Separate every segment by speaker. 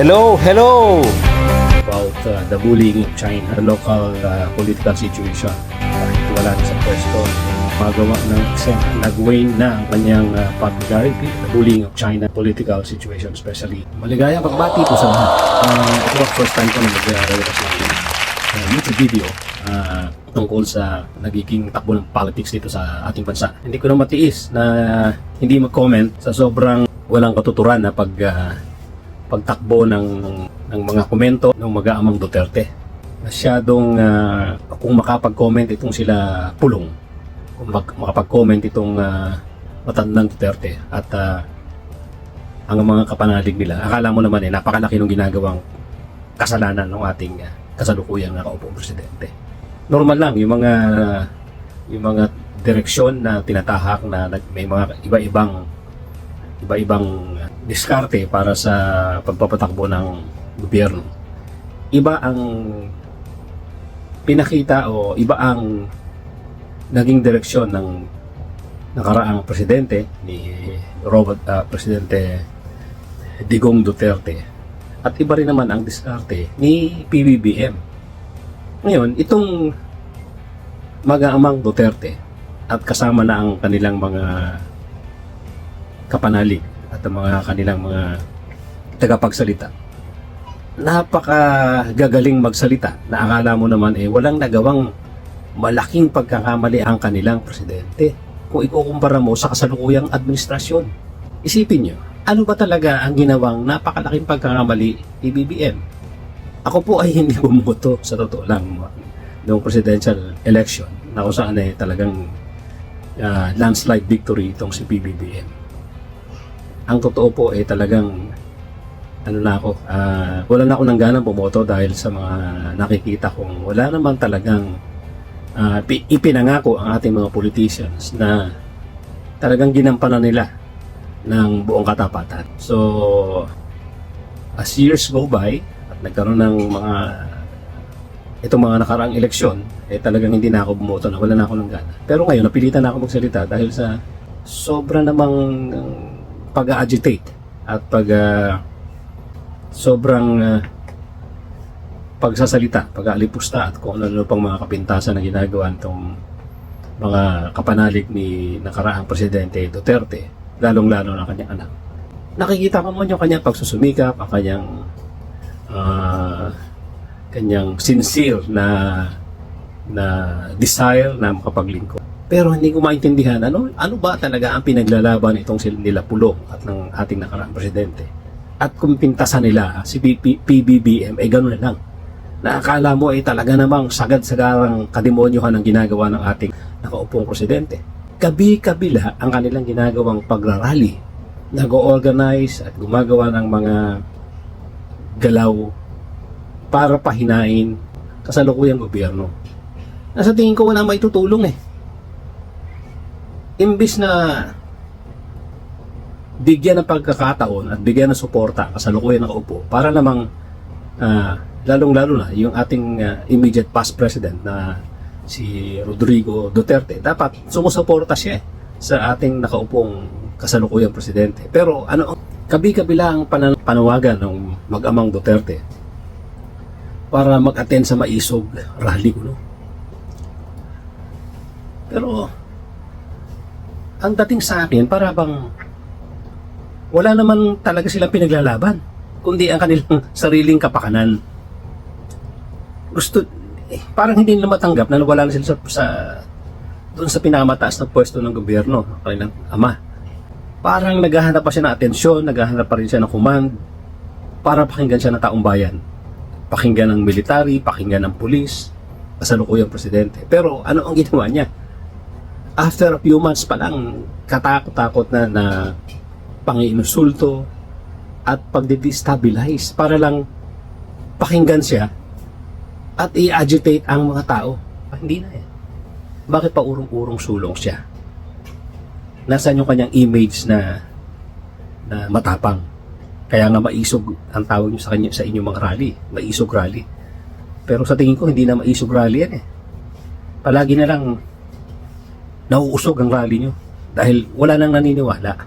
Speaker 1: Hello, hello! About uh, the bullying in China, the local uh, political situation. Kahit wala na sa pwesto, magawa ng nag-wane na ang kanyang uh, popularity, the bullying of China political situation especially. Maligayang pagbati po sa lahat. Uh, ito ang first time ko na mag-relabas ng uh, YouTube video uh, tungkol sa nagiging takbo ng politics dito sa ating bansa. Hindi ko na matiis na hindi mag-comment sa sobrang walang katuturan na pag uh, pagtakbo ng ng mga komento ng mag-aamang Duterte. Masyadong uh, kung makapag-comment itong sila pulong, kung mag- makapag-comment itong uh, matandang Duterte at uh, ang mga kapanalig nila, akala mo naman eh, napakalaki ng ginagawang kasalanan ng ating uh, kasalukuyang nakaupong presidente. Normal lang, yung mga yung mga direksyon na tinatahak na may mga iba-ibang iba-ibang uh, diskarte para sa pagpapatakbo ng gobyerno. Iba ang pinakita o iba ang naging direksyon ng nakaraang presidente ni Robert uh, Presidente Digong Duterte at iba rin naman ang diskarte ni PBBM. Ngayon, itong mag-aamang Duterte at kasama na ang kanilang mga kapanalig at ang mga kanilang mga tagapagsalita. Napaka gagaling magsalita na akala mo naman eh walang nagawang malaking pagkakamali ang kanilang presidente kung ikukumpara mo sa kasalukuyang administrasyon. Isipin nyo, ano ba talaga ang ginawang napakalaking pagkakamali ni BBM? Ako po ay hindi bumoto sa totoo lang noong presidential election na kung saan eh talagang ah, landslide victory itong si PBBM ang totoo po eh talagang ano na ako, ah, wala na ako nang ganang bumoto dahil sa mga nakikita kong wala naman talagang pi- ipinangako ang ating mga politicians na talagang ginampanan nila ng buong katapatan. So, as years go by at nagkaroon ng mga itong mga nakaraang eleksyon, eh talagang hindi na ako bumoto na wala na ako ng gana. Pero ngayon, napilitan na ako magsalita dahil sa sobra namang pag-agitate at pag ah, sobrang ah, pagsasalita, pag-aalipusta at kung ano pang mga kapintasan na ginagawa nitong mga kapanalig ni nakaraang presidente Duterte, lalong-lalo na kanyang anak. Nakikita ko naman yung kanyang pagsusumikap, ang kanyang ah, kanyang sincere na na desire na makapaglingkod. Pero hindi ko maintindihan ano ano ba talaga ang pinaglalaban itong sila nila Pulong at ng ating nakaraang presidente. At kung pintasan nila si PBBM ay gano'n na lang. Na akala mo ay talaga namang sagad-sagarang kademonyohan ang ginagawa ng ating nakaupong presidente. Kabi-kabila ang kanilang ginagawang pagrarally, nag-organize at gumagawa ng mga galaw para pahinain kasalukuyang gobyerno. Nasa tingin ko wala maitutulong eh imbis na bigyan ng pagkakataon at bigyan ng suporta kasalukuyan nakaupo para namang ah, lalong-lalo na yung ating ah, immediate past president na si Rodrigo Duterte dapat sumusuporta siya sa ating nakaupong kasalukuyang presidente. Pero ano kabi-kabila ang panan- panawagan ng mag-amang Duterte para mag-attend sa maisog rally ko no? Pero ang dating sa akin, para bang wala naman talaga silang pinaglalaban, kundi ang kanilang sariling kapakanan. Gusto, eh, parang hindi nila matanggap na wala na sila sa, sa doon sa pinakamataas na pwesto ng gobyerno, ng kanilang ama. Parang naghahanap pa siya ng atensyon, naghahanap pa rin siya ng command, para pakinggan siya ng taong bayan. Pakinggan ng military, pakinggan ng pulis, kasalukuyang presidente. Pero ano ang ginawa niya? After a few months pa lang, katakot-takot na na panginusulto at pagde-destabilize para lang pakinggan siya at i-agitate ang mga tao. Ah, hindi na eh. Bakit pa urong-urong sulong siya? Nasaan yung kanyang image na na matapang? Kaya nga maisog ang tawag niyo sa kanya sa inyong mga rally, maisog rally. Pero sa tingin ko hindi na maisog rally yan eh. Palagi na lang nauusog ang rally nyo dahil wala nang naniniwala.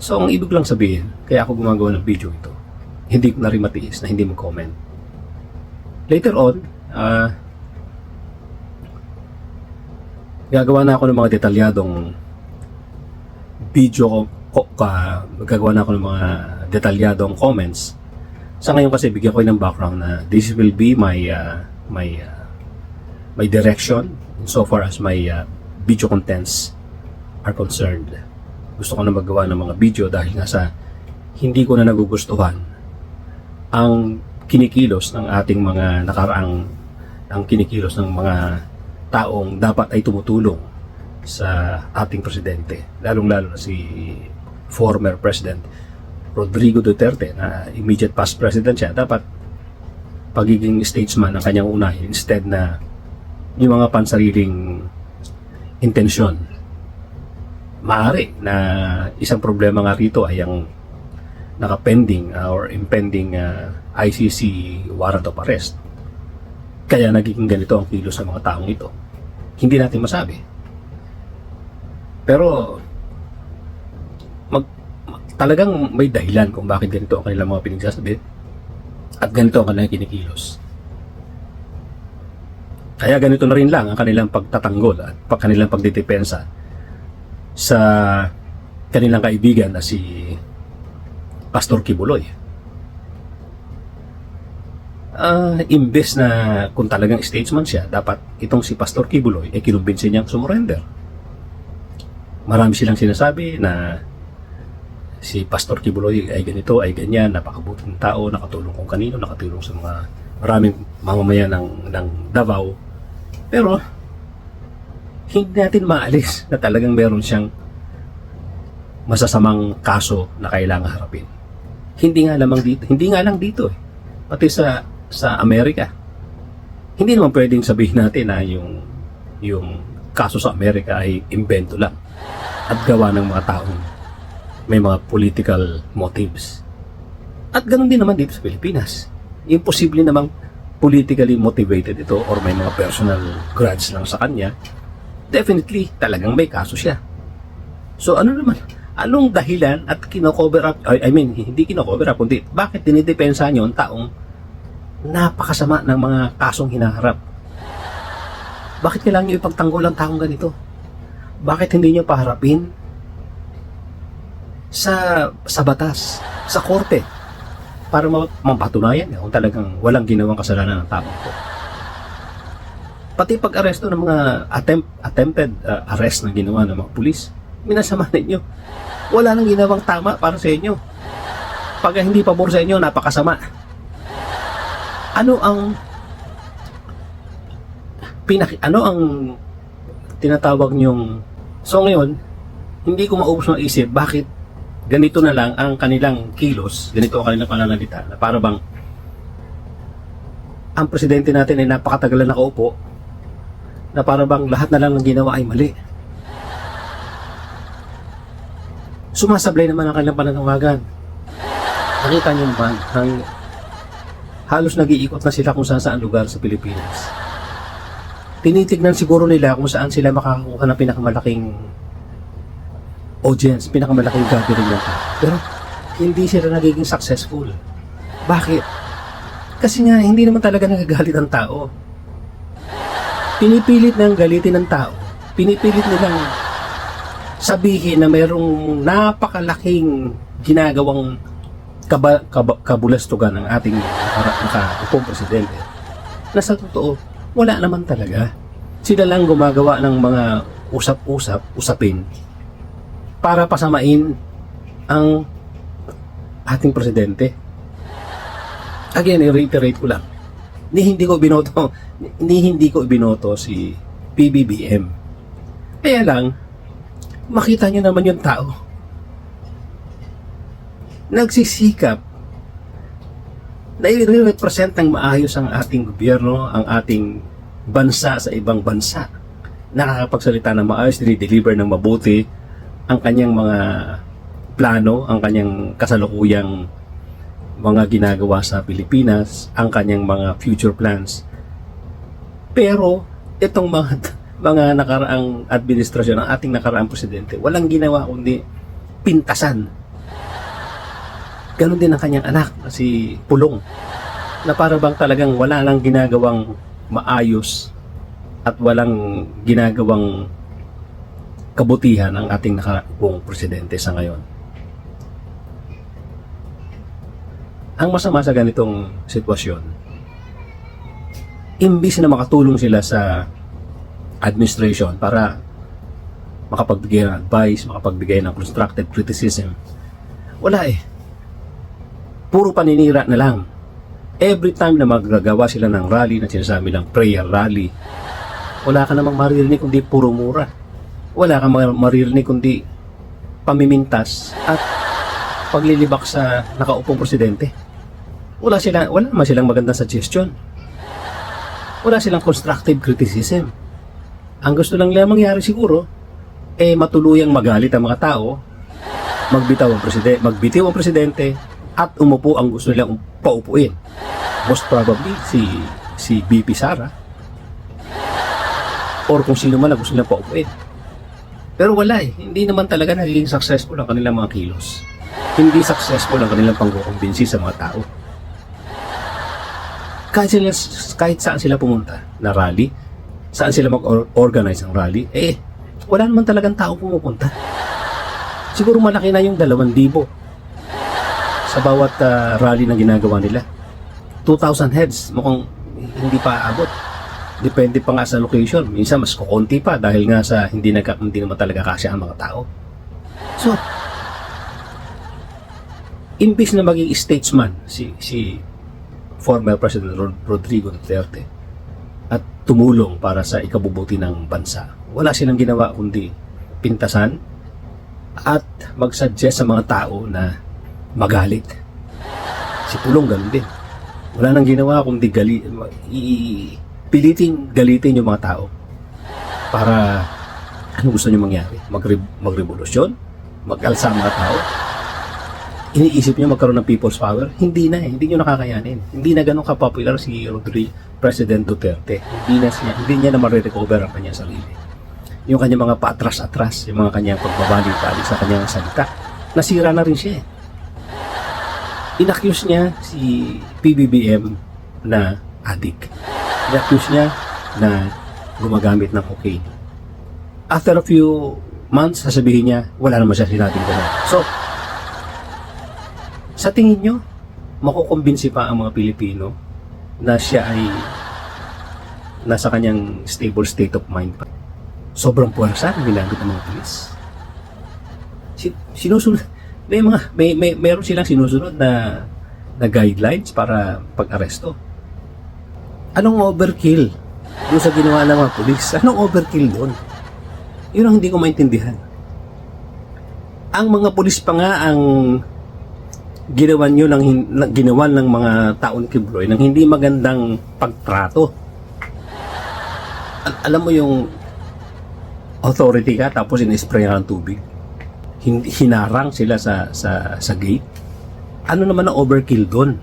Speaker 1: So, ang ibig lang sabihin, kaya ako gumagawa ng video ito, hindi ko na rin matiis na hindi mag-comment. Later on, ah, gagawa na ako ng mga detalyadong video ko, ko ka, gagawa na ako ng mga detalyadong comments. Sa ngayon kasi bigyan ko ng background na this will be my uh, my uh, my direction so far as my uh, video contents are concerned. Gusto ko na magawa ng mga video dahil nga sa hindi ko na nagugustuhan ang kinikilos ng ating mga nakaraang ang kinikilos ng mga taong dapat ay tumutulong sa ating presidente lalong-lalo na si former president Rodrigo Duterte na immediate past president siya dapat pagiging statesman ang kanyang unahin instead na yung mga pansariling intensyon maaari na isang problema nga rito ay ang nakapending uh, or impending uh, ICC warrant of arrest. Kaya nagiging ganito ang kilos ng mga taong ito. Hindi natin masabi. Pero mag, mag- talagang may dahilan kung bakit ganito ang kanilang mga pinagsasabi at ganito ang kanilang kinikilos. Kaya ganito na rin lang ang kanilang pagtatanggol at kanilang pagdedepensa sa kanilang kaibigan na si Pastor Kibuloy. Ah, imbes na kung talagang statesman siya, dapat itong si Pastor Kibuloy ay kinumbinsin niyang sumurrender. Marami silang sinasabi na si Pastor Kibuloy ay ganito, ay ganyan, napakabuting tao, nakatulong kung kanino, nakatulong sa mga maraming mamamayan ng, ng Davao. Pero, hindi natin maalis na talagang meron siyang masasamang kaso na kailangan harapin. Hindi nga lamang dito, hindi nga lang dito eh. Pati sa sa Amerika. Hindi naman pwedeng sabihin natin na yung yung kaso sa Amerika ay imbento lang at gawa ng mga taong may mga political motives. At ganun din naman dito sa Pilipinas. Imposible namang politically motivated ito or may mga personal grudge lang sa kanya. Definitely, talagang may kaso siya. So ano naman, anong dahilan at kino-cover up, I, mean, hindi kino-cover up, kundi bakit dinidepensa niyo ang taong napakasama ng mga kasong hinaharap? Bakit kailangan niyo ipagtanggol ang taong ganito? Bakit hindi niyo paharapin sa sa batas, sa korte para ma- mapatunayan kung talagang walang ginawang kasalanan ng tao ito. Pati pag-aresto ng mga attempt, attempted uh, arrest na ginawa ng mga pulis, minasama ninyo. Wala nang ginawang tama para sa inyo. Pag hindi pabor sa inyo, napakasama. Ano ang pinaki ano ang tinatawag niyong so ngayon hindi ko maubos ng isip bakit ganito na lang ang kanilang kilos ganito ang kanilang pananalita na para bang ang presidente natin ay napakatagal na nakaupo na para bang lahat na lang ng ginawa ay mali. Sumasablay naman ang kanilang pananawagan. Nakita niyo ba ang halos nag-iikot na sila kung saan saan lugar sa Pilipinas? Tinitignan siguro nila kung saan sila makakakuha ng pinakamalaking audience, pinakamalaking gathering ng tao. Pero hindi sila nagiging successful. Bakit? Kasi nga, hindi naman talaga nagagalit ang tao. Pinipilit ng galitin ng tao. Pinipilit nilang sabihin na mayroong napakalaking ginagawang kaba, kaba, kabulastugan ng ating nakaupong presidente. Na sa totoo, wala naman talaga. Sila lang gumagawa ng mga usap-usap, usapin para pasamain ang ating presidente. Again, i-reiterate ko lang. Ni hindi ko binoto, ni hindi ko binoto si PBBM. Kaya lang, makita nyo naman yung tao. Nagsisikap na i-represent ng maayos ang ating gobyerno, ang ating bansa sa ibang bansa. Nakakapagsalita ng maayos, deliver ng mabuti ang kanyang mga plano, ang kanyang kasalukuyang mga ginagawa sa Pilipinas, ang kanyang mga future plans. Pero itong mga mga nakaraang administrasyon ng ating nakaraang presidente, walang ginawa kundi pintasan Ganon din ang kanyang anak, na si Pulong, na para bang talagang wala lang ginagawang maayos at walang ginagawang kabutihan ang ating nakaupong presidente sa ngayon. Ang masama sa ganitong sitwasyon, imbis na makatulong sila sa administration para makapagbigay ng advice, makapagbigay ng constructive criticism, wala eh. Puro paninira na lang. Every time na magagawa sila ng rally na sinasabi ng prayer rally, wala ka namang maririnig kundi puro mura. Wala kang mar- maririnig kundi pamimintas at paglilibak sa nakaupong presidente. Wala sila, wala naman silang magandang suggestion. Wala silang constructive criticism. Ang gusto lang nila mangyari siguro, eh matuluyang magalit ang mga tao, magbitaw ang presidente, magbitiw ang presidente, at umupo ang gusto nilang paupuin. Most probably si si BP Sara or kung sino man ang gusto nilang paupuin. Pero wala eh. Hindi naman talaga nagiging successful ang kanilang mga kilos. Hindi successful ang kanilang pangkukumbinsi sa mga tao. Kahit, sila, kahit saan sila pumunta na rally, saan sila mag-organize ng rally, eh, wala naman talagang tao pumupunta. Siguro malaki na yung dalawang libo sa bawat ah, rally na ginagawa nila. 2,000 heads, mukhang hindi pa aabot. Depende pa nga sa location. Minsan mas kukunti pa dahil nga sa hindi, nagka, hindi naman talaga kasya ang mga tao. So, imbis na maging statesman si, si former President Rod- Rodrigo Duterte at tumulong para sa ikabubuti ng bansa, wala silang ginawa kundi pintasan at mag-suggest sa mga tao na magalit. Si Pulong ganun din. Wala nang ginawa kundi gali, i- pilitin galitin yung mga tao para ano gusto nyo mangyari? Magre- magrevolusyon? Mag-alsa ang mga tao? Iniisip nyo magkaroon ng people's power? Hindi na eh. Hindi nyo nakakayanin. Hindi na ganun ka-popular si Rodri, President Duterte. Hindi na siya, hindi niya na marirecover ang kanyang sarili. Yung kanyang mga paatras-atras, yung mga kanyang pagbabali-bali sa kanyang salita, nasira na rin siya eh. Inaccuse niya si PBBM na addict. Inaccuse niya na gumagamit ng cocaine. After a few months, sasabihin niya, wala naman siya sinabing gano'n. So, sa tingin nyo, makukumbinsi pa ang mga Pilipino na siya ay nasa kanyang stable state of mind pa. Sobrang puwersa ang ginamit ng mga pulis. Si- sinusunod, may mga, may, may, meron silang sinusunod na, na guidelines para pag-aresto. Anong overkill doon sa ginawa ng mga pulis? Anong overkill doon? Yun ang hindi ko maintindihan. Ang mga pulis pa nga ang ginawan nyo ng, ginawan ng mga taon kibloy ng hindi magandang pagtrato. Al- alam mo yung authority ka tapos in-spray ng tubig. Hinarang sila sa, sa, sa gate. Ano naman ang overkill doon?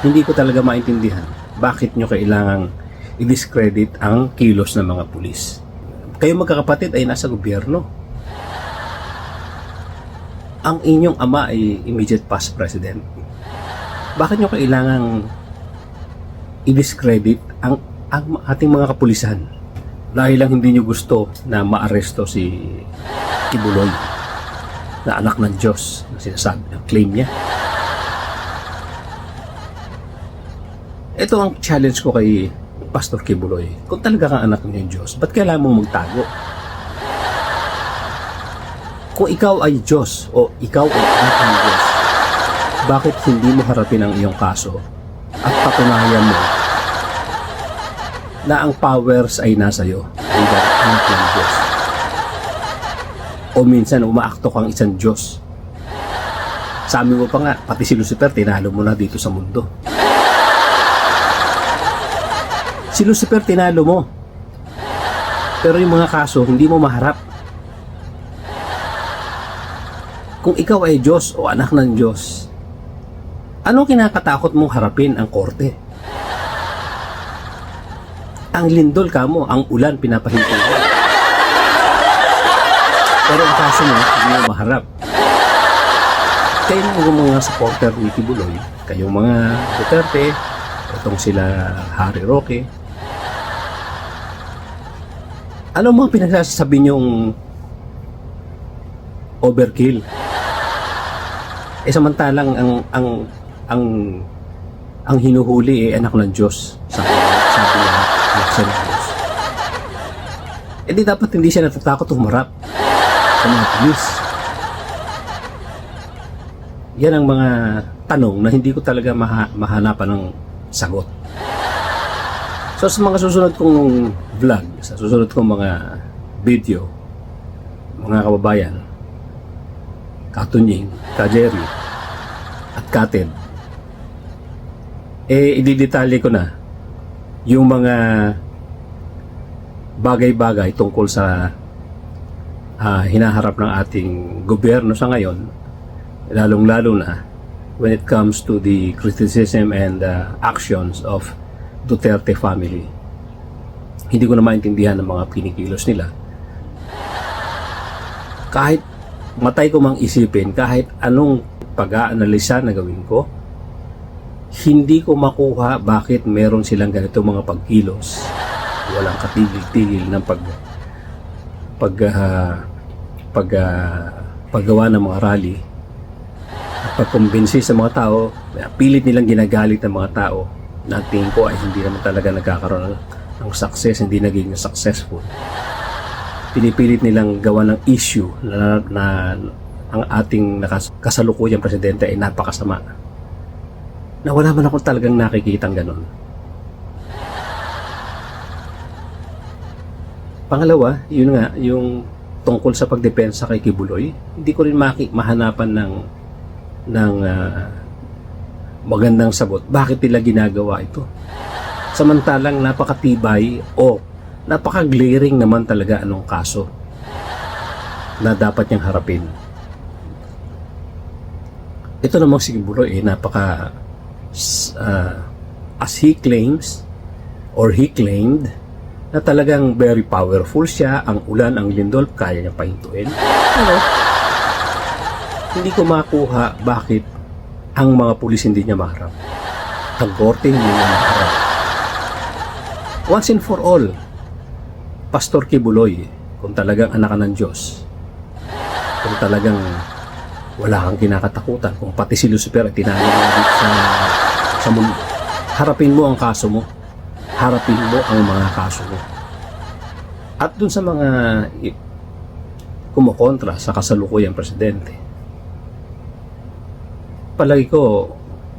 Speaker 1: Hindi ko talaga maintindihan. Bakit nyo kailangang i-discredit ang kilos ng mga pulis? Kayo magkakapatid ay nasa gobyerno ang inyong ama ay immediate past president, bakit nyo kailangang i-discredit ang, ang ating mga kapulisan dahil lang hindi nyo gusto na maaresto si Kibuloy na anak ng Diyos na sinasabi claim niya. Ito ang challenge ko kay Pastor Kibuloy. Kung talaga kang anak ng Diyos, ba't kailangan mo magtago? Kung ikaw ay Diyos o ikaw ay anak ng Diyos, bakit hindi mo harapin ang iyong kaso at patunayan mo na ang powers ay nasa iyo bilang anak ng Diyos? O minsan umaakto kang isang Diyos. Sabi mo pa nga, pati si Lucifer tinalo mo na dito sa mundo. Si Lucifer tinalo mo. Pero yung mga kaso, hindi mo maharap. kung ikaw ay Diyos o anak ng Diyos, ano kinakatakot mong harapin ang korte? Ang lindol ka mo, ang ulan pinapahintay mo. Pero ang kaso mo, hindi mo maharap. kayong mga supporter ni Kibuloy, kayong mga Duterte, itong sila Harry Roque, ano mga pinagsasabi niyong overkill? Eh samantalang ang ang ang ang hinuhuli eh anak ng Diyos. Sabi, sabi niya, Diyos. Eh di dapat hindi siya natatakot humarap sa mga pulis. Yan ang mga tanong na hindi ko talaga maha- mahanapan ng sagot. So sa mga susunod kong vlog, sa susunod kong mga video, mga kababayan, Katunying, Kajeri, at Kated, eh ididetalye ko na yung mga bagay-bagay tungkol sa ah, hinaharap ng ating gobyerno sa ngayon, lalong-lalo na when it comes to the criticism and uh, actions of Duterte family. Hindi ko na maintindihan ng mga pinikilos nila. Kahit matay ko mang isipin, kahit anong pag-aanalisa na gawin ko, hindi ko makuha bakit meron silang ganito mga pagkilos. Walang katigil-tigil ng pag pag ah, pag ah, paggawa ng mga rally at pagkumbinsi sa mga tao, pilit nilang ginagalit ng mga tao na tingin ko ay hindi naman talaga nagkakaroon ng, ng success, hindi naging successful. Pinipilit nilang gawa ng issue na, na ang ating kasalukuyang presidente ay napakasama. Na wala man ako talagang nakikitang ganun. Pangalawa, yun nga, yung tungkol sa pagdepensa kay Kibuloy, hindi ko rin maki- mahanapan ng ng ah, magandang sagot. Bakit nila ginagawa ito? Samantalang napakatibay o napaka-glaring naman talaga anong kaso na dapat niyang harapin. Ito namang si Kibuloy eh, napaka ah, as he claims or he claimed na talagang very powerful siya, ang ulan, ang lindol, kaya niya pahintuin. Pero, hindi ko makuha bakit ang mga pulis hindi niya maharap. Ang korte hindi niya maharap. Once and for all, Pastor Kibuloy, kung talagang anak ka ng Diyos, kung talagang wala kang kinakatakutan, kung pati si Lucifer ay tinalo sa, sa mundo, harapin mo ang kaso mo. Harapin mo ang mga kaso mo. At dun sa mga kumukontra sa kasalukuyang presidente, palagi ko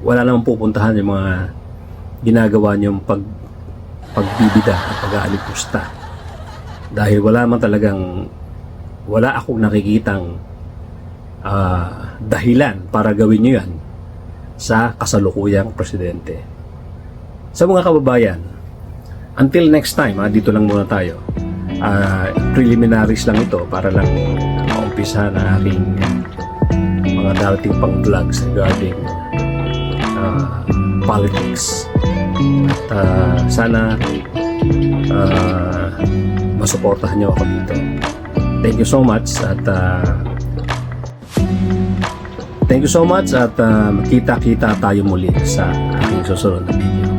Speaker 1: wala namang pupuntahan yung mga ginagawa niyong pag pagbibida at pag-aalipusta. Dahil wala man talagang wala akong nakikitang ah, dahilan para gawin niyo yan sa kasalukuyang presidente. Sa mga kababayan, until next time, ah, dito lang muna tayo. Ah, preliminaries lang ito para lang maumpisa na aking mga darating pang vlogs regarding ah, politics. At ah, sana ah, masuportahan niyo ako dito. Thank you so much at ah, Thank you so much at ah, magkita-kita tayo muli sa aking susunod na video.